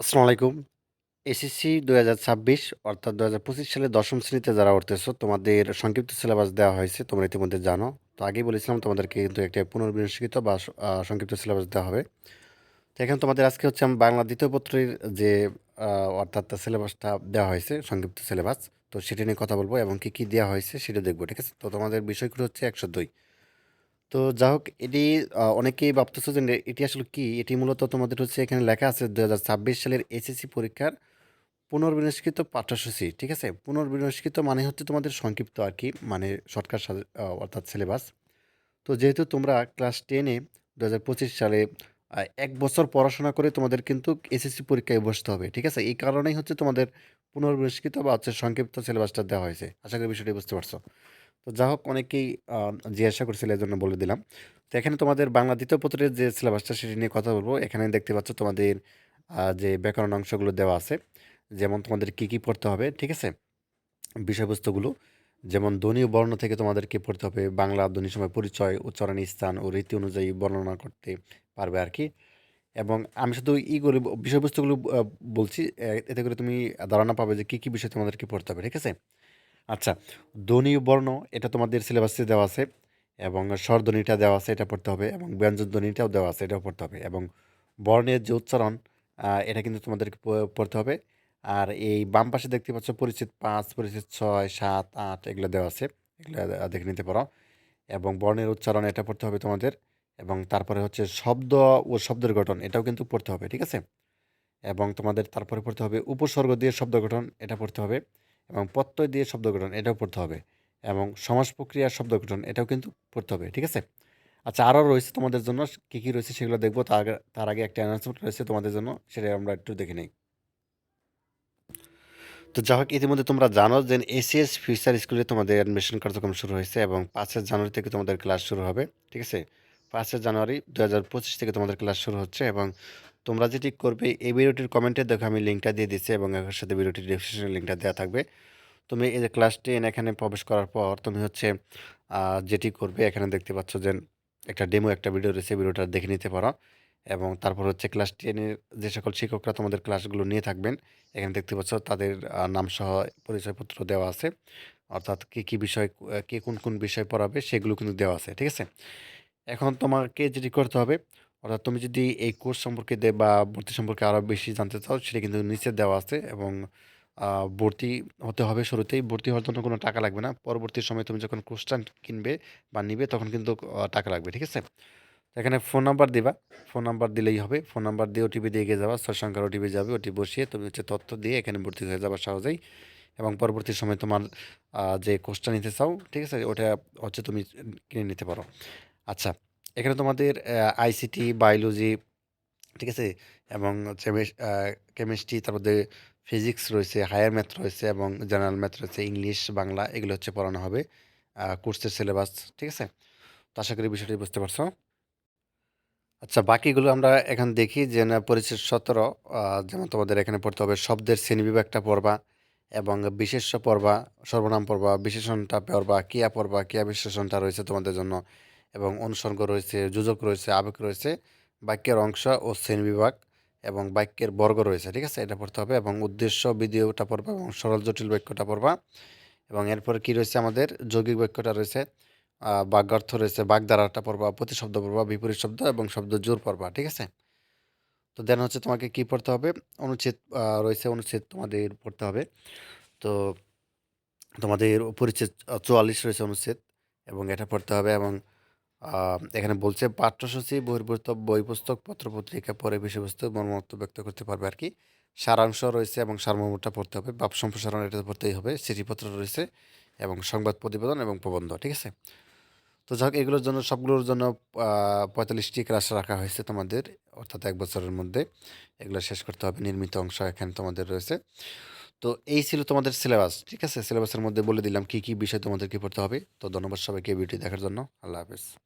আসসালামু আলাইকুম। এসএসসি ২০২৬ অর্থাৎ ২০২৫ সালে ১০ম শ্রেণীতে যারা উঠতেছো, তোমাদের সংক্ষিপ্ত সিলেবাস দেওয়া হয়েছে। তোমরা ইতিমধ্যে জানো। তো আগেই বলেছিলাম তোমাদেরকে কিন্তু একটা পুনর্বিন্যাসকৃত বা সংক্ষিপ্ত সিলেবাস দেওয়া হবে। তো এখানে তোমাদের আজকে হচ্ছে আমি বাংলা ২য় পত্রের যে অর্থাৎ সিলেবাসটা দেওয়া হয়েছে, সংক্ষিপ্ত সিলেবাস। তো সেটা নিয়ে কথা বলব এবং কি, কি দেওয়া হয়েছে সেটা দেখব। ঠিক আছে? তো তোমাদের বিষয়গুলো হচ্ছে ১০২ তো যা হোক এটি অনেকেই ভাবতেছো যে এটি আসলে কি? এটি মূলত তোমাদের হচ্ছে এখানে লেখা আছে ২০২৬ সালের এসএসসি পরীক্ষার পুনর্বিন্যাসকৃত পাঠ্যসূচি। ঠিক আছে? পুনর্বিন্যাসকৃত মানে হচ্ছে তোমাদের সংক্ষিপ্ত আর কি মানে শর্টকাট অর্থাৎ সিলেবাস। তো যেহেতু তোমরা ক্লাস 10 এ ২০২৫ সালে এক বছর পড়াশোনা করে তোমাদের কিন্তু এসএসসি পরীক্ষায় বসতে হবে। ঠিক আছে? এই কারণেই হচ্ছে তোমাদের পুনর্বিন্যাসকৃত বা হচ্ছে সংক্ষিপ্ত সিলেবাসটা দেওয়া হয়েছে। আশা করি বিষয়টি বুঝতে পারছ। তো যা হোক অনেকেই জিজ্ঞাসা করছিল এজন্য বলে দিলাম। তো এখানে তোমাদের বাংলা ২য় পত্রের যে সিলেবাসটা সেটি নিয়ে কথা বলব এখানে দেখতে পাচ্ছ তোমাদের যে ব্যাকরণ অংশগুলো দেওয়া আছে। যেমন তোমাদের কি, কি পড়তে হবে, ঠিক আছে? বিষয়বস্তুগুলো। যেমন ধ্বনি বর্ণ থেকে তোমাদেরকে পড়তে হবে বাংলা ধ্বনিসময় পরিচয়, উচ্চারণ, স্থান ও রীতি অনুযায়ী বর্ণনা করতে পারবে আর কি এবং আমি শুধু ইগুলো বিষয়বস্তুগুলো বলছি। এতে করে তুমি ধারণা পাবে যে কী কি বিষয় তোমাদেরকে পড়তে হবে। ঠিক আছে? আচ্ছা, ধ্বনি বর্ণ এটা তোমাদের সিলেবাসে দেওয়া আছে এবং স্বরধ্বনিটা দেওয়া আছে এটা পড়তে হবে এবং ব্যঞ্জন ধ্বনিটাও দেওয়া আছে এটাও পড়তে হবে এবং বর্ণের যে উচ্চারণ এটা কিন্তু তোমাদেরকে পড়তে হবে। আর এই বাম পাশে দেখতে পাচ্ছ পরিচিত পাঁচ পরিচিত ছয় সাত আট এগুলো দেওয়া আছে। এগুলো দেখে নিতে পারো। এবং বর্ণের উচ্চারণ এটা পড়তে হবে তোমাদের এবং তারপরে হচ্ছে শব্দ ও শব্দের গঠন এটাও কিন্তু পড়তে হবে। ঠিক আছে? এবং তোমাদের তারপরে পড়তে হবে উপসর্গ দিয়ে শব্দ গঠন এটা পড়তে হবে এবং প্রত্যয় দিয়ে শব্দ গঠন এটাও পড়তে হবে এবং সমাজ প্রক্রিয়ার শব্দ গঠন এটাও কিন্তু পড়তে হবে। ঠিক আছে? আচ্ছা আরও রয়েছে তোমাদের জন্য কী, কী রয়েছে সেগুলো দেখব তার আগে তার আগে একটা অ্যানাউন্সমেন্ট রয়েছে তোমাদের জন্য সেটা আমরা একটু দেখে নেই। তো যা হোক ইতিমধ্যে তোমরা জানো যে এসিএস ফিউচার স্কুলে তোমাদের অ্যাডমিশন কার্যক্রম শুরু হয়েছে এবং পাঁচের জানুয়ারি থেকে তোমাদের ক্লাস শুরু হবে। ঠিক আছে? ৫ জানুয়ারি ২০২৫ থেকে তোমাদের ক্লাস শুরু হচ্ছে এবং তোমরা যেটি করবে এই ভিডিওটির কমেন্টে দেখো আমি লিঙ্কটা দিয়ে দিচ্ছি এবং এর সাথে ভিডিওটির ডেসক্রিপশনে লিঙ্কটা দেওয়া থাকবে। তুমি এই যে ক্লাস টেন এখানে প্রবেশ করার পর তুমি হচ্ছে যেটি করবে এখানে দেখতে পাচ্ছ যে একটা ডেমো একটা ভিডিও রয়েছে ভিডিওটা দেখে নিতে পারো এবং তারপর হচ্ছে ক্লাস টেনের যে সকল শিক্ষকরা তোমাদের ক্লাসগুলো নিয়ে থাকবেন এখানে দেখতে পাচ্ছ তাদের নামসহ পরিচয়পত্র দেওয়া আছে। অর্থাৎ কী কী বিষয় কে কোন, কোন বিষয় পড়াবে সেগুলো কিন্তু দেওয়া আছে। ঠিক আছে? এখন তোমাকে যেটি করতে হবে অর্থাৎ তুমি যদি এই কোর্স সম্পর্কে বা ভর্তি সম্পর্কে আরও বেশি জানতে চাও সেটা কিন্তু নিচে দেওয়া আছে এবং ভর্তি হতে হবে শুরুতেই। ভর্তি হওয়ার জন্য কোনো টাকা লাগবে না। পরবর্তী সময়ে তুমি যখন কোর্সটা কিনবে বা নিবে তখন কিন্তু টাকা লাগবে। ঠিক আছে? এখানে ফোন নাম্বার দিবা। ফোন নাম্বার দিলেই হবে। ফোন নাম্বার দিয়ে ওটিপি দিয়ে এগিয়ে যাবা। ৬ সংখ্যার ওটিপি যাবে। ওটি বসিয়ে তুমি হচ্ছে তথ্য দিয়ে এখানে ভর্তি হয়ে যাবা সহজেই। এবং পরবর্তী সময়ে তোমার যে কোর্সটা নিতে চাও, ঠিক আছে? ওটা হচ্ছে তুমি কিনে নিতে পারো। আচ্ছা, এখানে তোমাদের আইসিটি, বায়োলজি, ঠিক আছে? এবং কেমিস্ট্রি মধ্যে ফিজিক্স রয়েছে, হায়ার ম্যাথ রয়েছে এবং জেনারেল ম্যাথ রয়েছে, ইংলিশ, বাংলা এগুলো হচ্ছে পড়ানো হবে। কোর্সের সিলেবাস, ঠিক আছে? তো আশা করি বিষয়টি বুঝতে পারছ। আচ্ছা বাকিগুলো আমরা এখন দেখি যে না ১৭ আ যেমন তোমাদের এখানে পড়তে হবে শব্দের শ্রেণীবিভাগটা পড়বা এবং বিশেষ্য পড়বা, সর্বনাম পড়বা, বিশেষণটা পড়বা, ক্রিয়া পড়বা, ক্রিয়া বিশেষণটা রয়েছে তোমাদের জন্য এবং অনুসর্গ রয়েছে, যোজক রয়েছে, আবেগ রয়েছে, বাক্যের অংশ ও শ্রেণীবিভাগ এবং বাক্যের বর্গ রয়েছে। ঠিক আছে? এটা পড়তে হবে এবং উদ্দেশ্য, বিধেয়টা পড়বা এবং সরল জটিল বাক্যটা পড়বা এবং এরপরে কি রয়েছে আমাদের যৌগিক বাক্যটা রয়েছে। আ বাগ্যার্থ রয়েছে, বাগধারাটা পড়বা, প্রতিশব্দ পড়বা, বিপরীত শব্দ এবং শব্দ জোর পড়বা। ঠিক আছে? তো দেন হচ্ছে তোমাকে কি পড়তে হবে? অনুচ্ছেদ রয়েছে, অনুচ্ছেদ তোমাদের পড়তে হবে। তো তোমাদের পরিচ্ছেদ চুয়াল্লিশ রয়েছে অনুচ্ছেদ এবং এটা পড়তে হবে এবং এখানে বলছে পাঠ্যসূচি বহির্ভূত বই, পুস্তক, পত্র-পত্রিকা পড়ে বিষয়বস্তু মর্মার্থ ব্যক্ত করতে পারবে আর কি সারাংশ রয়েছে এবং সারমর্মটা পড়তে হবে। ভাব সম্প্রসারণ এটা পড়তেই হবে। চিঠিপত্র রয়েছে এবং সংবাদ প্রতিবেদন এবং প্রবন্ধ। ঠিক আছে? তো যাই হোক এগুলোর জন্য সবগুলোর জন্য পঁয়তাল্লিশটি ৪৫ ক্লাস রাখা হয়েছে তোমাদের অর্থাৎ এক বছরের মধ্যে। এগুলো শেষ করতে হবে। নির্মিত অংশ এখানে তোমাদের রয়েছে। তো এই ছিল তোমাদের সিলেবাস। ঠিক আছে? সিলেবাসের মধ্যে বলে দিলাম কি, কি বিষয় তোমাদেরকে পড়তে হবে। তো ধন্যবাদ সবাইকে ভিডিওটি দেখার জন্য। আল্লাহ হাফেজ।